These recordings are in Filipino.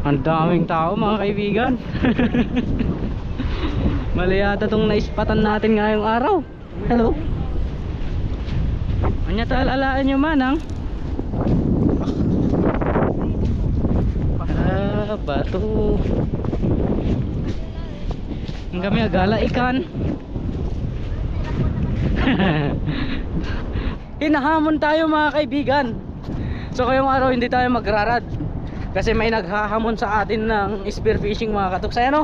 Ang daming tao mga kaibigan. Mali yata itong naispatan natin ngayong araw. Hello. Anya tal alaan nyo manang? Ah, bato. Ang kami agala ikan. Hinahamon tayo mga kaibigan. So ngayong araw hindi tayo magrarad. Kasi may naghahamon sa atin ng spearfishing mga katuks. Ayan o.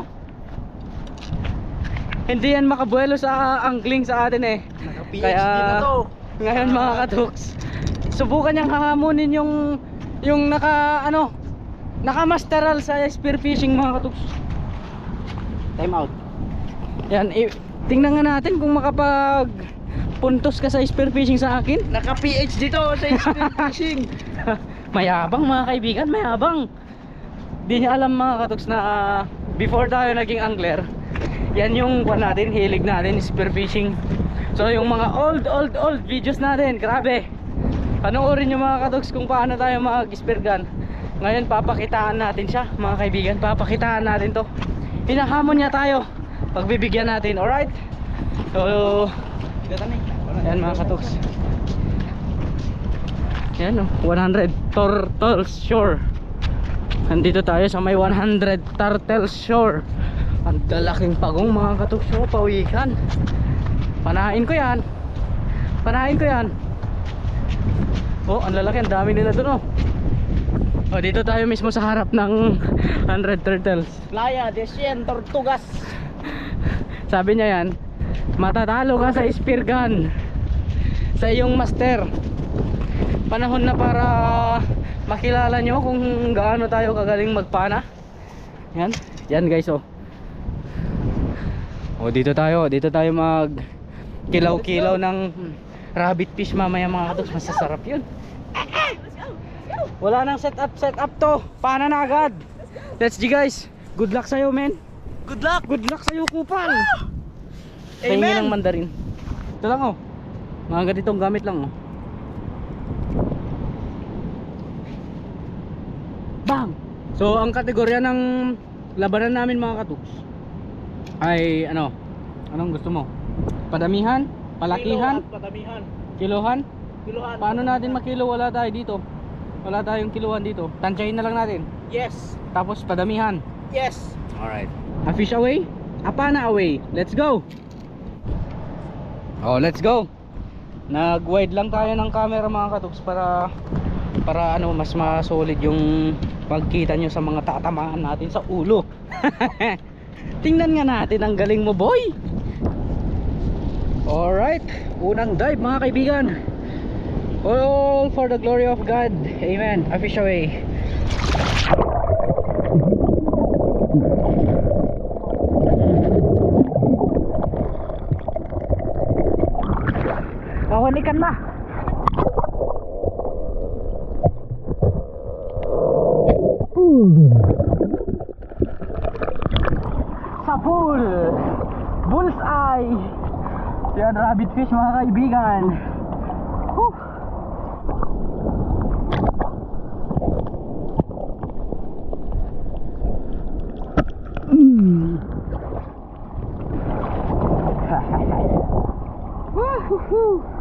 Hindi yan makabuelo sa angling sa atin eh. Naka-PhD Kaya na to. ngayon mga katuks, subukan niyang hahamonin yung yung naka ano, naka-masteral sa spearfishing mga katuks. Time out. Yan, i- tingnan nga natin kung makapag puntos ka sa spearfishing sa akin. Naka-PhD to sa spear fishing. mayabang mga kaibigan, mayabang. Di niya alam mga katuks na ah, before tayo naging angler, yan yung kwan natin, hilig natin, spearfishing. So yung mga old, old, old videos natin, grabe. Panoorin nyo mga katuks kung paano tayo mag-spear gun. Ngayon papakitaan natin siya mga kaibigan, papakitaan natin to. Hinahamon niya tayo, pagbibigyan natin, alright? So, yan mga katuks. Yan oh, 100 Turtles Shore. Nandito tayo sa may 100 Turtles Shore. Ang dalaking pagong mga katukso, pawikan. Panahin ko yan. Panahin ko yan. Oh, ang lalaki, ang dami nila dun oh. Oh, dito tayo mismo sa harap ng 100 turtles. Playa de Cien Tortugas. Sabi niya yan, matatalo ka sa spear gun sa iyong master. Panahon na para makilala nyo kung gaano tayo kagaling magpana. Yan, yan guys oh. Oh, dito tayo, dito tayo mag kilaw-kilaw ng rabbit fish mamaya mga katoks, masasarap 'yun. Wala nang setup setup to. Pana na agad. Let's G guys. Good luck sa'yo, men. Good luck. Good luck sa'yo, kupal. Amen. Tingin ng mandarin. Ito lang oh. Mga ganitong gamit lang oh. So ang kategorya ng labanan namin mga katuks ay ano? Anong gusto mo? Padamihan? Palakihan? Kilo at Patamihan. Kilohan? Kilohan. Paano natin makilo? Wala tayo dito. Wala tayong kiluhan dito. Tansyahin na lang natin. Yes. Tapos padamihan. Yes. Alright. A fish away? Apana away. Let's go. Oh, let's go. Nag-wide lang tayo ng camera mga katuks para para ano mas ma-solid yung pagkita nyo sa mga tatamaan natin sa ulo. Tingnan nga natin ang galing mo, boy. Alright, unang dive mga kaibigan. All for the glory of God. Amen. A fish away. Kawan ikan na. Sa pool. Bullseye. Yan, rabbit fish mga kaibigan. Whew. Mm. Woo-hoo-hoo.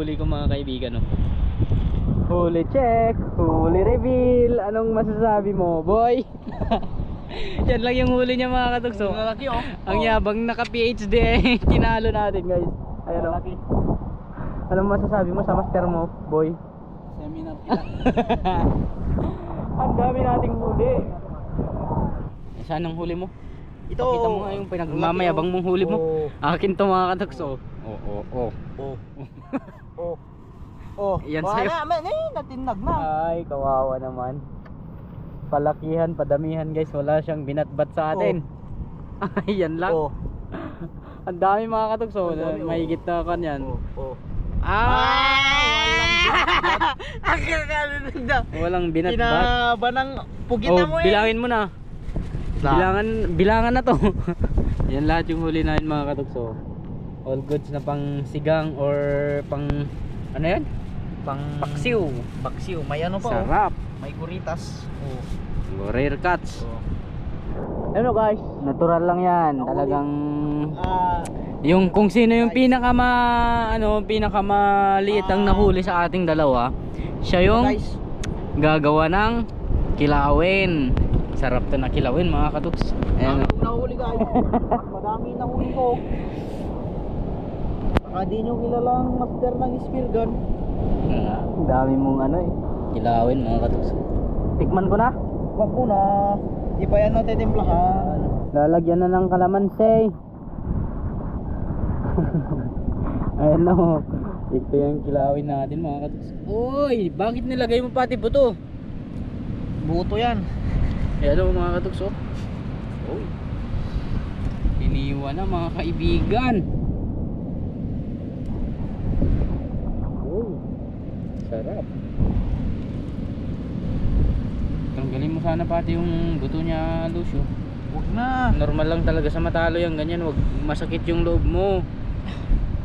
Huli ko mga kaibigan. No? Huli check, huli reveal. Anong masasabi mo, boy? Yan lang yung huli niya mga katugso. Lalaki oh. Ang yabang naka PhD eh. Tinalo natin guys. Ayan o. Lalaki. Anong masasabi mo sa master mo, boy? Seminar kita. Ang dami nating huli. Saan ang huli mo? Ito. Pakita mo nga yung pinagmamayabang mong huli mo. Oh. Akin to mga katugso. Oo, oo, oo. Oh. oh. Oh. Yan Wala sa'yo. na, man, eh, natinag na. Ay, kawawa naman. Palakihan, padamihan guys, wala siyang binatbat sa atin. Ay, yan lang. Oh. Ang dami mga dami, oh. mahigit na kanyan. Oh. Oh. Ah! Ang kakalinag na. Walang binatbat. Kinaba ng pugita Oh, mo eh. bilangin mo na. Na. Bilangan, bilangan na to. yan lahat yung huli namin mga katugso. All goods na pang sigang or pang ano yan? Pang Paksiw. Paksiw. May ano pa oh. Sarap. May kuritas. Oh. Rare cuts. oh. Ano guys? Natural lang yan. Ang Talagang Ah, yung kung sino yung pinaka ma ano, pinaka maliit ang Ah. nahuli sa ating dalawa, siya yung guys. gagawa ng kilawin. Sarap to na kilawin mga katuks. Ayan. Ang nahuli guys. Madami nahuli ko. Baka di nyo kilalang master ng spear gun. Ang dami mong ano eh. Kilawin mga katuks. Tikman ko na. Wag po na. Di pa yan natitimplahan. Lalagyan na ng kalamansi. Ayan o. Ito yung kilawin natin mga katuks. Uy, bakit nilagay mo pati buto? Buto yan. Ayan o mga katuks oh. Iniwan na mga kaibigan. Uy. Sarap. Tanggalin mo sana pati yung buto niya, Lucio. Huwag na. Normal lang talaga sa matalo yung ganyan, wag masakit yung loob mo.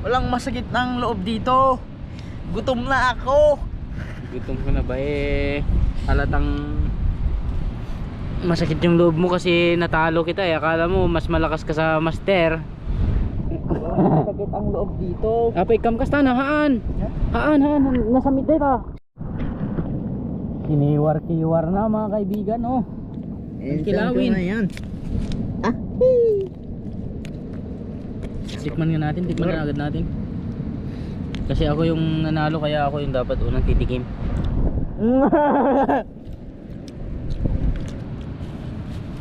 Walang masakit ng loob dito. Gutom na ako. Gutom ko na ba eh halatang masakit yung loob mo kasi natalo kita eh. Akala mo mas malakas ka sa master. Masakit ang loob dito. Apay kam kasta na haan. Haan haan nasa mid ka. Kiniwar-kiwar na mga kaibigan oh. Eh, kilawin. na yan. Ah. Tikman nga natin, tikman nga agad natin. Kasi ako yung nanalo kaya ako yung dapat unang titikim.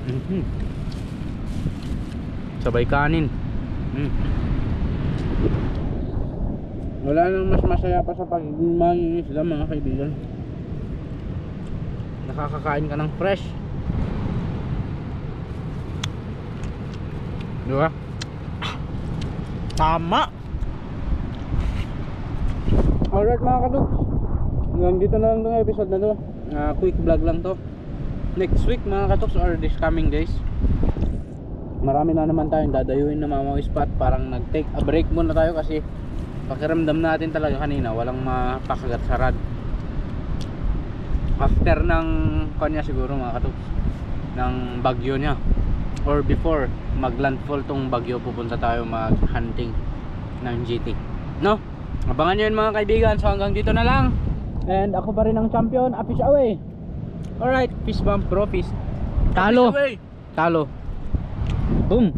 Mhm. Sabay kanin. Mm. Wala nang mas masaya pa sa pagiging mangingisda mga kaibigan. Nakakakain ka ng fresh. Di ba? Tama. Alright mga kadugs Hanggang dito na lang itong episode na to Ah, Quick vlog lang to Next week mga katuks or this coming days? Marami na naman tayong dadayuin na mga spot. Parang nag take a break muna tayo kasi pakiramdam natin talaga kanina walang mapakagat sa rad. After ng kanya siguro mga katuks ng bagyo niya. Or before maglandfall tong bagyo pupunta tayo mag hunting ng GT no? Abangan nyo yun mga kaibigan. So hanggang dito na lang. And ako pa rin ang champion a fish away alright fish bump bro fish talo. Talo. Boom